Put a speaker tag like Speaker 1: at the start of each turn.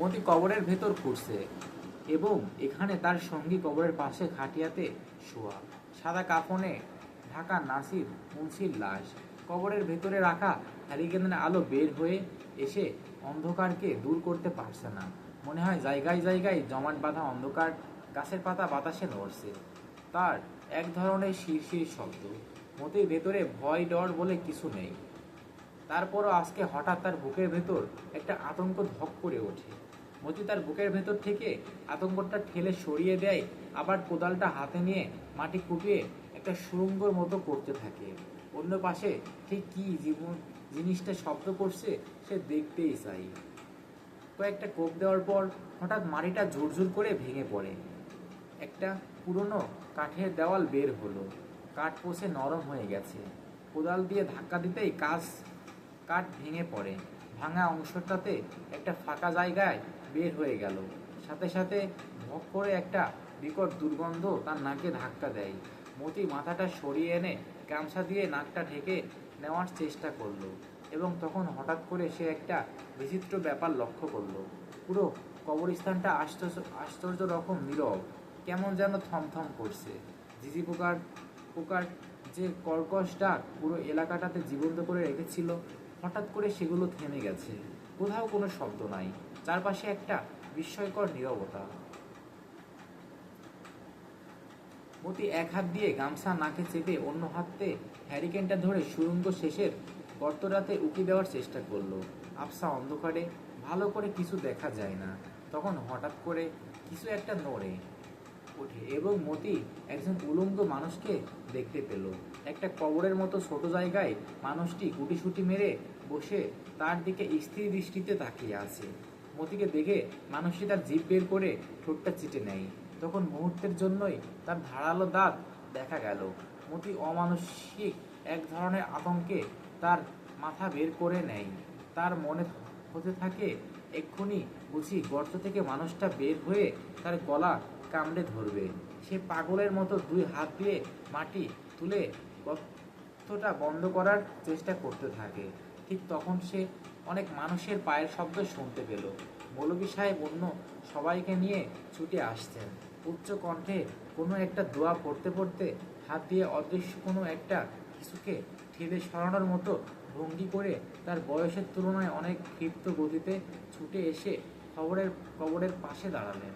Speaker 1: মতি কবরের ভেতর ঘুরছে এবং এখানে তার সঙ্গী কবরের পাশে খাটিয়াতে শোয়া। সাদা কাফনে ঢাকা নাসির মুন্সির লাশ। কবরের ভেতরে রাখা হ্যারিকেনের আলো বের হয়ে এসে অন্ধকারকে দূর করতে পারছে না। মনে হয় জায়গায় জায়গায় জমাট বাঁধা অন্ধকার, গাছের পাতা বাতাসে নড়ছে। তার এক ধরনের শিরশির শব্দ। মতির ভেতরে ভয় ডর বলে কিছু নেই। তারপরও আজকে হঠাৎ তার বুকের ভেতর একটা আতঙ্ক ধক করে ওঠে। মতি তার বুকের ভেতর থেকে আতঙ্কটা ঠেলে সরিয়ে দেয়, আবার কোদালটা হাতে নিয়ে মাটি কুপিয়ে একটা সুরঙ্গর মতো করতে থাকে। অন্য পাশে ঠিক কি জীবন জিনিসটা শব্দ করছে সে দেখতেই চাই। কয়েকটা কোপ দেওয়ার পর হঠাৎ মাটিটা ঝুরঝুর করে ভেঙে পড়ে। একটা পুরনো কাঠের দেওয়াল বের হলো। কাঠ পচে নরম হয়ে গেছে। কোদাল দিয়ে ধাক্কা দিতেই কাজ কাঠ ভেঙে পড়ে। ভাঙা অংশটাতে একটা ফাঁকা জায়গায় বের হয়ে গেল। সাথে সাথে ভক করে একটা বিকট দুর্গন্ধ তার নাকে ধাক্কা দেয়। মতি মাথাটা সরিয়ে এনে গামছা দিয়ে নাকটা ঢেকে নেওয়ার চেষ্টা করল এবং তখন হঠাৎ করে সে একটা বিচিত্র ব্যাপার লক্ষ্য করল। পুরো কবরস্থানটা আশ্চর্য আশ্চর্য রকম নীরব। কেমন যেন থমথম করছে। ঝিঝি পোকার পোকার যে কর্কশ ডাক পুরো এলাকাটাতে জীবন্ত করে রেখেছিল, হঠাৎ করে সেগুলো থেমে গেছে। কোথাও কোনো শব্দ নাই। চারপাশে একটা বিস্ময়কর নীরবতা। মতি এক হাত দিয়ে গামছা নাকে চেপে অন্য হাতে হ্যারিকেনটা ধরে সুরঙ্গ শেষের গর্তটাতে উঁকি দেওয়ার চেষ্টা করল। আফসা অন্ধকারে ভালো করে কিছু দেখা যায় না। তখন হঠাৎ করে কিছু একটা নড়ে। ওঠে এবং মতি একজন উলঙ্গ মানুষকে দেখতে পেল। একটা কবরের মতো ছোট জায়গায় মানুষটি গুটিসুটি মেরে বসে তার দিকে স্থির দৃষ্টিতে তাকিয়ে আছে। মতিকে দেখে মানুষটি তার জিভ বের করে ঠোঁটটা চিটে নেয়। তখন মুহূর্তের জন্যই তার ধারালো দাঁত দেখা গেল। মতি অমানসিক এক ধরনের আতঙ্কে তার মাথা বের করে নেয়। তার মনে হতে থাকে, এক্ষুনি বুঝি গর্ত থেকে মানুষটা বের হয়ে তার গলা কামড়ে ধরবে। সে পাগলের মতো দুই হাত দিয়ে মাটি তুলে গর্তটা বন্ধ করার চেষ্টা করতে থাকে। ঠিক তখন সে অনেক মানুষের পায়ের শব্দ শুনতে পেল। মৌলভী সাহেব অন্য সবাইকে নিয়ে ছুটে আসছেন। উচ্চ কণ্ঠে কোনো একটা দোয়া পড়তে পড়তে হাত দিয়ে অদৃশ্য কোনো একটা কিছুকে ঠেলে সরানোর মতো ভঙ্গি করে তার বয়সের তুলনায় অনেক ক্ষিপ্ত গতিতে ছুটে এসে খবরের কবরের পাশে দাঁড়ালেন।